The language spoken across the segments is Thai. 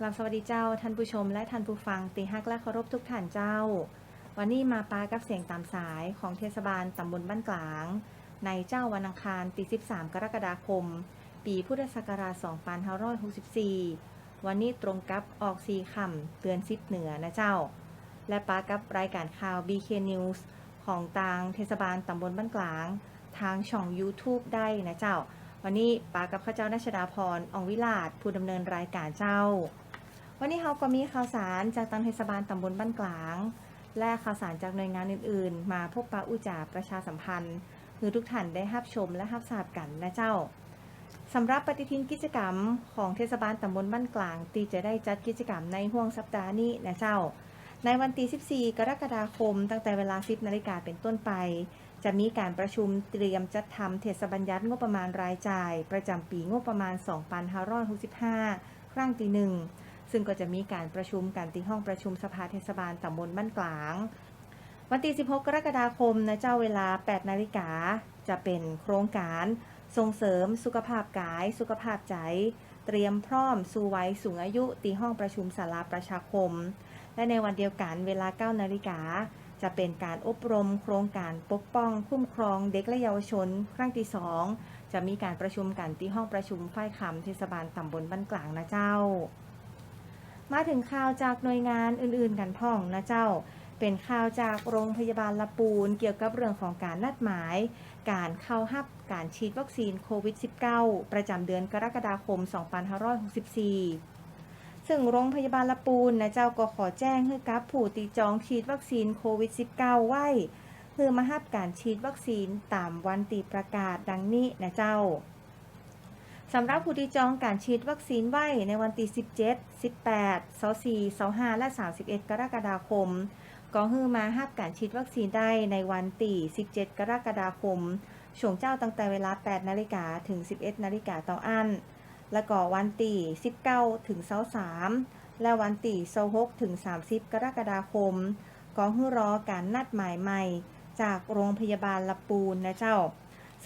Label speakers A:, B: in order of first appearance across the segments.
A: กราบสวัสดีเจ้าท่านผู้ชมและท่านผู้ฟังตีฮักและเคารพทุกท่านเจ้า วันนี้มาปากับเสียงตามสายของเทศบาลตำบลบ้านกลาง ในเจ้าวันอังคารตี13 กรกฎาคม ปีพุทธศักราช2564 วันนี้ตรงกับออกสีคำเตือนซิดเหนือนะเจ้า และปากับรายการข่าว BK News ของทางเทศบาลตำบลบ้านกลาง ทางช่อง YouTube ได้นะเจ้า วันนี้ปากับข้าเจ้านัชดาพรอองวิลาศผู้ดำเนินรายการเจ้า วันนี้เขาก็มีข่าวสารจากทางเทศบาลตำบลบ้านกลาง และข่าวสารจากหน่วยงานอื่นๆ มาพบปะอุจาประชาสัมพันธ์คือทุกท่านได้รับชมและรับทราบกันนะเจ้าสำหรับปฏิทินกิจกรรมของเทศบาลตำบลบ้านกลาง ตีจะได้จัดกิจกรรมในห่วงสัปดาห์นี้นะเจ้า ในวันที่14 กรกฎาคม ตั้งแต่เวลา 10นาฬิกาเป็นต้นไป จะมีการประชุมเตรียมจัดทำเทศบัญญัติงบประมาณรายจ่าย ประจำปีงบประมาณ 2565 ครั้งที่หนึ่ง ซึ่งก็จะมีการประชุมกันที่ห้องประชุมสภาเทศบาลตำบลบ้านกลาง วันที่ 16 กรกฎาคมนะเจ้าเวลา 8 นาฬิกา จะเป็นโครงการส่งเสริมสุขภาพกาย สุขภาพใจ เตรียมพร้อมสู่วัยสูงอายุที่ห้องประชุมศาลาประชาคม และในวันเดียวกันเวลา 9 นาฬิกาจะเป็นการอบรมโครงการปกป้องคุ้มครองเด็กและเยาวชน ครั้งที่ 2 จะมีการประชุมกันที่ห้องประชุมฝ่ายคำเทศบาลตำบลบ้านกลางนะเจ้า มาถึงข่าวจากหน่วยงานอื่นๆกันพ่องนะเจ้า เป็นข่าวจากโรงพยาบาลละปูน เกี่ยวกับเรื่องของการนัดหมาย การเข้ารับการฉีดวัคซีนโควิด -19 ประจำเดือนกรกฎาคม 2564ซึ่งโรงพยาบาลละปูนนะเจ้าก็ขอแจ้งให้กับผู้ตีจองฉีดวัคซีนโควิด -19 ไว้เพื่อมารับการฉีดวัคซีนตามวันตีประกาศดังนี้นะเจ้า สำหรับผู้ที่จองการฉีดวัคซีนไว้ในวันที่ 17 18 24 25 และ 31 กรกฎาคม ก็ฮือมาฮับการฉีดวัคซีนได้ในวันที่17 กรกฎาคม ช่วงเจ้าตั้งแต่เวลา 8 นาฬิกาถึง 11 นาฬิกาต่ออัน และก็วันที่19 ถึง 23 และวันที่26ถึง 30 กรกฎาคม ก็ฮือรอการนัดหมายใหม่ จากโรงพยาบาลละปูนนะเจ้า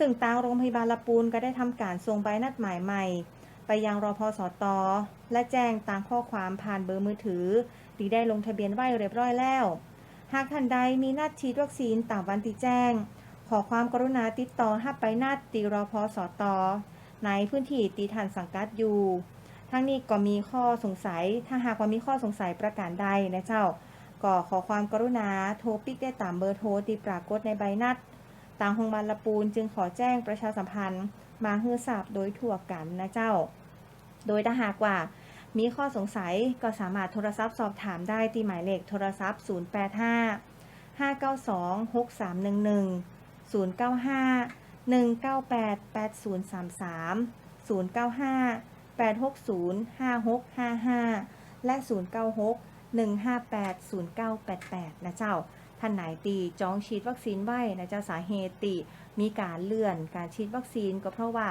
A: ซึ่งทางโรงพยาบาลละปูนก็ได้ทำการส่งใบนัดหมายใหม่ ไปยังรอพสตและแจ้งตามข้อความผ่านเบอร์มือถือที่ได้ลงทะเบียนไว้เรียบร้อยแล้ว หากท่านใดมีนัดฉีดวัคซีนต่ามวันที่แจ้ง ขอความกรุณาติดต่อห้าไปนัดตีรอพสตในพื้นที่ตีทันสังกัดอยู่ ทั้งนี้ก็มีข้อสงสัย ถ้าหากว่ามีข้อสงสัยประการใดนะเจ้า ก็ขอความกรุณาโทรปิกได้ตามเบอร์โทรที่ปรากฏในใบนัด ทางโรงบาลละปูนจึงขอแจ้งประชาสัมพันธ์ มาเฮือทราบโดยทั่วกันนะเจ้า โดยถ้าหากว่ามีข้อสงสัยก็สามารถโทรศัพท์สอบถามได้ที่หมายเลขโทรศัพท์ 085 592 6311 095 198 8033 095 860 5655 และ 096 158 0988 นะเจ้า ท่านไหนตีจองฉีดวัคซีนไว้นะเจ้าสาเหตุติมีการเลื่อนการฉีดวัคซีนก็เพราะว่า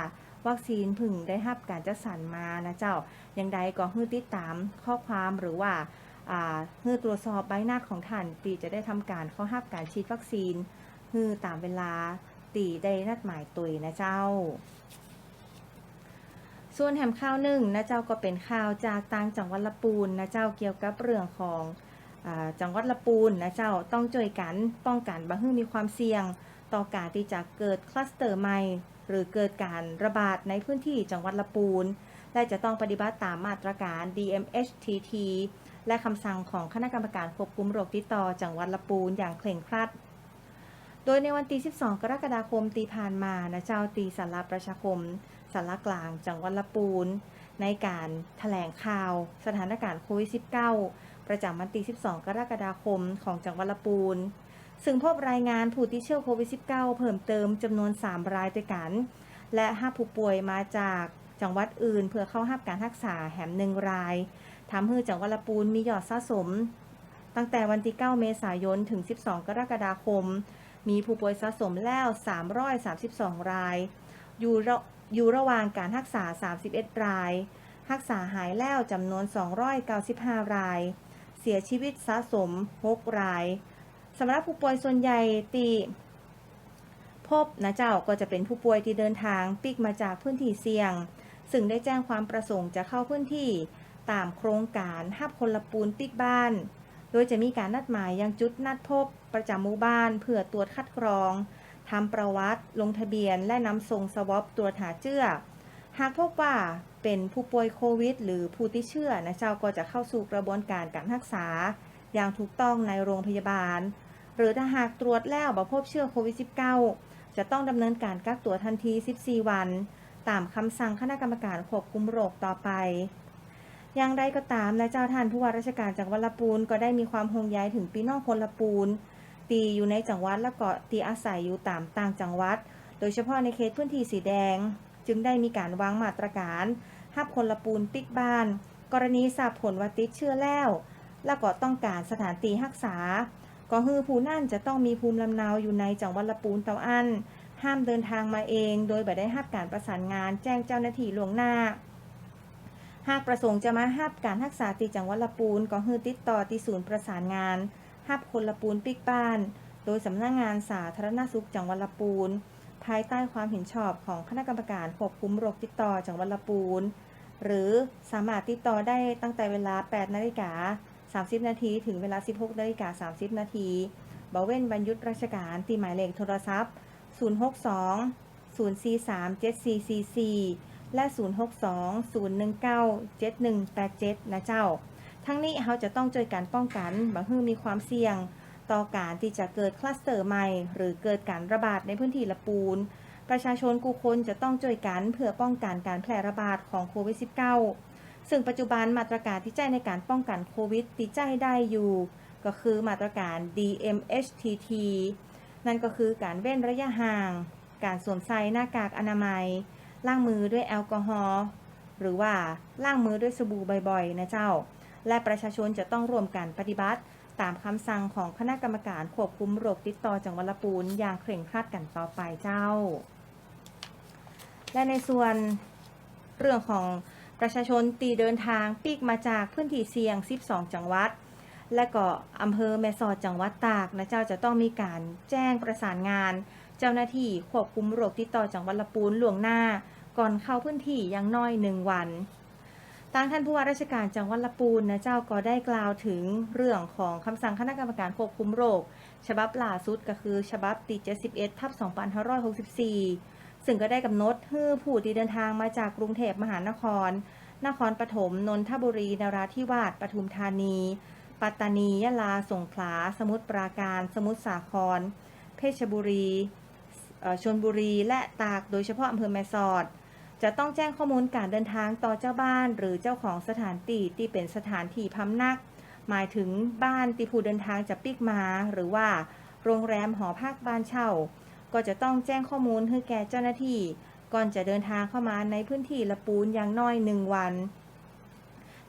A: วัคซีนพึ่งได้รับการจัดสรรมานะเจ้าอย่างใดก็ฮื้อติดตามข้อความหรือว่าฮื้อตรวจสอบใบหน้าของท่านตีจะได้ทำการเข้ารับการฉีดวัคซีนฮื้อตามเวลาตีได้นัดหมายตุยนะเจ้า ส่วนแหมข่าวหนึ่งนะเจ้าก็เป็นข่าวจากต่างจังหวัดละปูนนะเจ้าเกี่ยวกับเรื่องของ จังหวัดละปูนนะเจ้าต้องช่วยกันป้องกันบ่ให้มีความเสี่ยง ต่อการที่จะเกิดคลัสเตอร์ใหม่หรือเกิดการระบาดในพื้นที่จังหวัดละปูน และจะต้องปฏิบัติตามมาตรการ DMHTT และคำสั่งของคณะกรรมการควบคุมโรคติดต่อจังหวัดละปูนอย่างเคร่งครัด โดยในวันที่ 12 กรกฎาคมตีผ่านมานะเจ้าตีสาราประชาคมสารกลางจังหวัดละปูน ในการแถลงข่าว สถานการณ์โควิด -19 ประจำวันที่ 12 กรกฎาคมของจังหวัดละปูน ซึ่งพบรายงานผู้ติดเชื้อโควิด -19 เพิ่มเติมจำนวน 3 รายด้วยกัน และ 5 ผู้ป่วยมาจากจังหวัดอื่น เพื่อเข้ารับการรักษาแหมหนึ่งรายทำให้จังหวัดละปูนมียอดสะสม ตั้งแต่วันที่ 9 เมษายนถึง 12 กรกฎาคม มีผู้ป่วยสะสมแล้ว 332 ราย อยู่ระอยู่ระหว่างการรักษา 31 ราย รักษาหายแล้วจำนวน 295 ราย เสียชีวิตสะสม 6 รายสำหรับผู้ป่วยส่วนใหญ่ตีพบนะเจ้าก็จะเป็นผู้ป่วยที่เดินทางปิกมาจากพื้นที่เสี่ยง ซึ่งได้แจ้งความประสงค์จะเข้าพื้นที่ตามโครงการฮับคนละปูนติ๊กบ้าน โดยจะมีการนัดหมายยังจุดนัดพบประจำหมู่บ้านเพื่อตรวจคัดกรองทำประวัติ ลงทะเบียน และนำส่งสวอปตรวจหาเชื้อ หากพบว่า เป็นผู้ป่วยโควิด หรือผู้ที่เชื่อนะเจ้าก็จะเข้าสู่กระบวนการการรักษา อย่างถูกต้องในโรงพยาบาล หรือถ้าหากตรวจแล้วบ่พบเชื้อโควิด -19 จะต้องดำเนินการกักตัวทันที 14 วัน ตามคำสั่งคณะกรรมการควบคุมโรคต่อไป อย่างไรก็ตามและเจ้าท่านผู้ว่าราชการจังหวัดละปูนก็ได้มีความห่วงใยถึงพี่น้องคนละปูนตีอยู่ในจังหวัดและก็ตีอาศัยอยู่ตามต่างจังหวัด โดยเฉพาะในเขตพื้นที่สีแดง จึงได้มีการวางมาตรการห้ามคนละปูนปิกบ้าน กรณีทราบผลว่าติดเชื้อแล้ว แล้วก็ต้องการสถานตีรักษา ก็คือผู้นั่นจะต้องมีภูมิลำเนาอยู่ในจังหวัดละปูนเตาอันห้ามเดินทางมาเอง โดยไม่ได้รับการประสานงานแจ้งเจ้าหน้าที่ล่วงหน้า หากประสงค์จะมาหับการรักษาตีจังหวัดละปูนก็คือติดต่อที่ศูนย์ประสานงานหับคนละปูนปิกบ้าน โดยสำนักงานสาธารณสุขจังหวัดละปูน ภายใต้ความเห็นชอบของคณะกรรมการควบคุมโรคติดต่อจังหวัดละปูน หรือสามารถติดต่อได้ตั้งแต่เวลา 8 นาฬิกา 30 นาทีถึงเวลา 16 นาฬิกา 30 นาทีบเว้นบรรยุทธ์ราชการตีหมายเลขโทรศัพท์ 062 043 7444 และ 062 019 7187 นะเจ้า ทั้งนี้เขาจะต้องช่วยกันป้องกันบางฮือมีความเสี่ยง ต่อการที่จะเกิดคลัสเตอร์ใหม่ หรือเกิดการระบาดในพื้นที่ละปูน ประชาชนกูคนจะต้องช่วยกันเพื่อป้องกันการแพร่ระบาดของโควิด -19 ซึ่งปัจจุบันมาตรการที่ใช้ในการป้องกันโควิดที่ใช้ได้อยู่ ก็คือมาตรการ DMHTT นั่นก็คือการเว้นระยะห่าง การสวมใส่หน้ากากอนามัย ล้างมือด้วยแอลกอฮอล์หรือว่าล้างมือด้วยสบู่บ่อยๆ นะเจ้า และประชาชนจะต้องร่วมกันปฏิบัติ ตามคำสั่งของคณะกรรมการควบคุมโรคติดต่อจังหวัดละปูนอย่างเคร่งครัดกันต่อไปเจ้า และในส่วนเรื่องของประชาชนตีเดินทางปีกมาจากพื้นที่เสี่ยง 12 จังหวัด และก็อำเภอแม่สอดจังหวัดตากนะเจ้าจะต้องมีการแจ้งประสานงาน เจ้าหน้าที่ควบคุมโรคติดต่อจังหวัดละปูนล่วงหน้า ก่อนเข้าพื้นที่อย่างน้อยหนึ่งวัน ทางท่านผู้ว่าราชการจังหวัดละปูนนะเจ้าก็ได้กล่าวถึงเรื่องของคำสั่งคณะกรรมการควบคุมโรค ฉบับล่าสุดก็คือฉบับที่71ทับ2564 ซึ่งก็ได้กำหนดให้ผู้ที่เดินทางมาจากกรุงเทพมหานคร นครปฐมนนทบุรีนราธิวาสปทุมธานี ปัตตานียะลาสงขลา สมุทรปราการ สมุทรสาคร เพชรบุรีชลบุรีและตากโดยเฉพาะอำเภอแม่สอด จะต้องแจ้งข้อมูลการเดินทางต่อเจ้าบ้าน หรือเจ้าของสถานที่ที่เป็นสถานที่พำนัก หมายถึงบ้านที่ผู้เดินทางจะปิกมา หรือว่า โรงแรมหอพักบ้านเช่า ก็จะต้องแจ้งข้อมูลให้แก่เจ้าหน้าที่ ก่อนจะเดินทางเข้ามาในพื้นที่ละปูนอย่างน้อยหนึ่งวัน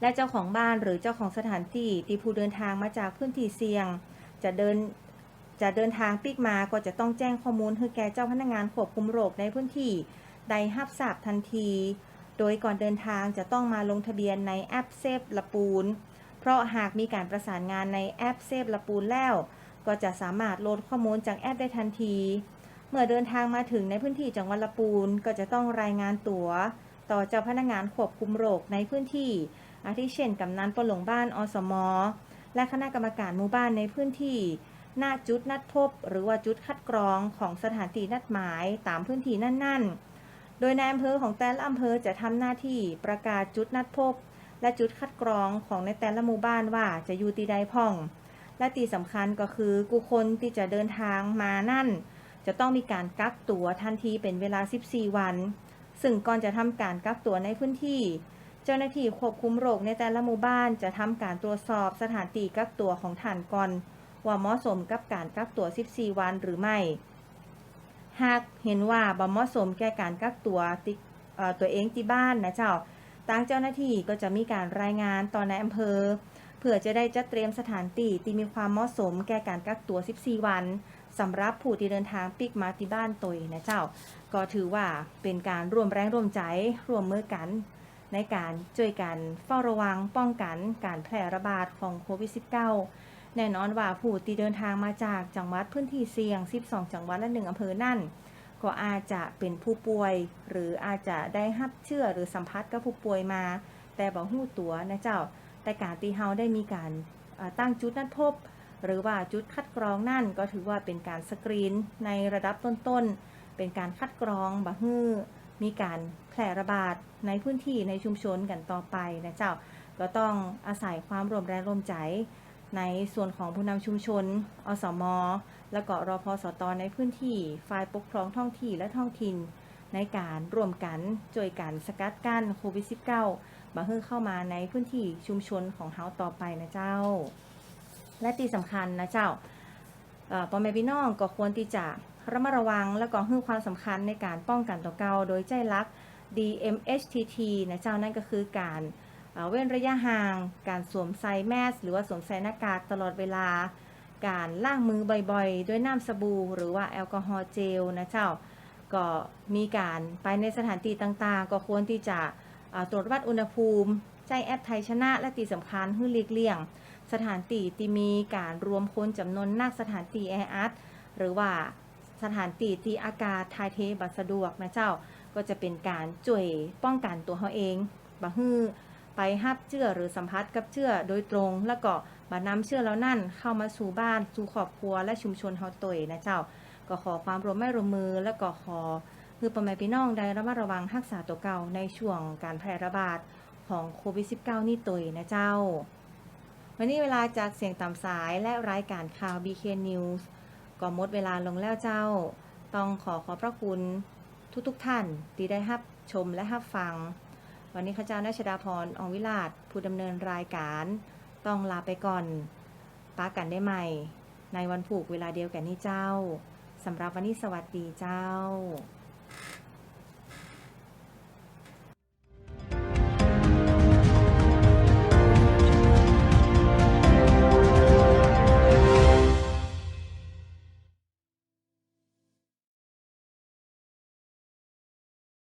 A: และเจ้าของบ้านหรือเจ้าของสถานที่ที่ผู้เดินทางมาจากพื้นที่เสี่ยง จะเดินจะเดินทางปิกมาก็จะต้องแจ้งข้อมูลให้แก่เจ้าพนักงานควบคุมโรคในพื้นที่ ใดรับทราบทันที โดยก่อนเดินทางจะต้องมาลงทะเบียนในแอปเซฟละปูน เพราะหากมีการประสานงานในแอปเซฟละปูนแล้ว ก็จะสามารถโหลดข้อมูลจากแอปได้ทันที เมื่อเดินทางมาถึงในพื้นที่จังหวัดละปูนก็จะต้องรายงานตัวต่อเจ้าพนักงานควบคุมโรคในพื้นที่ อาทิเช่นกำนันปหลงบ้านอสมและคณะกรรมการหมู่บ้านในพื้นที่ หน้าจุดนัดพบ หรือว่าจุดคัดกรองของสถานที่นัดหมายตามพื้นที่นั่น ๆ โดยในอำเภอของแต่ละอำเภอจะทำหน้าที่ประกาศจุดนัดพบ และจุดคัดกรองของในแต่ละหมู่บ้านว่าจะอยู่ที่ใดพ่อง และตีสำคัญก็คือกุคนที่จะเดินทางมานั่น จะต้องมีการกักตัวทันทีเป็นเวลา 14 วัน ซึ่งก่อนจะทำการกักตัวในพื้นที่ เจ้าหน้าที่ควบคุมโรคในแต่ละหมู่บ้านจะทำการตรวจสอบสถานที่กักตัวของท่านก่อนว่าเหมาะสมกับการกักตัว 14 วันหรือไม่ หากเห็นว่าบ่เหมาะสมแก่การกักตัวติตัวเองที่บ้านนะเจ้าทางเจ้าหน้าที่ก็จะมีการรายงานต่อในอำเภอ เพื่อจะได้จัดเตรียมสถานที่ที่มีความเหมาะสมแก่การกักตัว 14 วันสำหรับผู้ที่เดินทางปิกมาที่บ้านตัวนะเจ้า ก็ถือว่าเป็นการร่วมแรงร่วมใจร่วมมือกัน ในการช่วยกันเฝ้าระวังป้องกันการแพร่ระบาดของโควิด -19 แน่นอนว่าผู้ที่เดินทางมาจากจังหวัดพื้นที่เสี่ยง 12 จังหวัดและหนึ่งอำเภอนั่น ก็อาจจะเป็นผู้ป่วย หรืออาจจะได้รับเชื้อหรือสัมผัสกับผู้ป่วยมา แต่บ่ฮู้ตัวนะเจ้า แต่การที่เฮาได้มีการตั้งจุดนัดพบ หรือว่าจุดคัดกรองนั่นก็ถือว่าเป็นการสกรีนในระดับต้นๆ เป็นการคัดกรองบ่ฮื้อมีการแพร่ระบาดในพื้นที่ในชุมชนกันต่อไปนะเจ้า ก็ต้องอาศัยความร่วมแรงร่วมใจ ในส่วนของผู้นำชุมชน อสม และก็รอพสตในพื้นที่ ฝ่ายปกครองท้องที่และท้องถิ่น ในการร่วมกันช่วยกันสกัดกั้นโควิด -19 บ่ให้เข้ามาในพื้นที่ชุมชนของเฮาต่อไปนะเจ้า และที่สำคัญนะเจ้าพ่อแม่พี่น้องก็ควรที่จะระมัดระวังและก็ให้ความสำคัญในการป้องกันต่อเก่าโดยใจรัก DMHTT นะเจ้านั่นก็คือการ เว้นระยะห่าง การสวมใส่แมส หรือว่าสวมใส่หน้ากากตลอดเวลา การล้างมือบ่อยๆ ด้วยน้ำสบู่หรือว่าแอลกอฮอล์เจลนะเจ้า ก็มีการไปในสถานที่ต่างๆ ก็ควรที่จะตรวจวัดอุณหภูมิใจแอดไทยชนะ และที่สำคัญให้หลีกเลี่ยง สถานที่ที่มีการรวมคนจำนวนนักสถานที่แออัดหรือว่าสถานที่ที่อากาศทายเทบัสะดวกนะเจ้า ก็จะเป็นการช่วยป้องกันตัวเขาเองบ่ฮื้อ ไปฮับเชื้อหรือสัมผัสกับเชื้อโดยตรง แล้วก็บานำเชื้อแล้วนั่นเข้ามาสู่บ้านสู่ครอบครัวและชุมชนเฮาตวยนะเจ้า ก็ขอความร่วมไม้ร่วมมือและก็ขอคือประมาพี่น้องได้ระมัดระวังรักษาตัวเก่าในช่วงการแพร่ระบาดของโควิด -19 นี่ตวยนะเจ้า วันนี้เวลาจากเสียงตามสายและรายการข่าว BK News ก็หมดเวลาลงแล้วเจ้า ต้องขอขอบพระคุณทุกๆทท่านที่ได้รับชมและรับฟัง วันนี้ข้าเจ้านาชดาพรอองวิลาศผู้ดำเนินรายการ ต้องลาไปก่อนป้ากันได้ใหม่ ในวันผูกเวลาเดียวกันนี้เจ้าสำหรับวันนี้สวัสดีเจ้า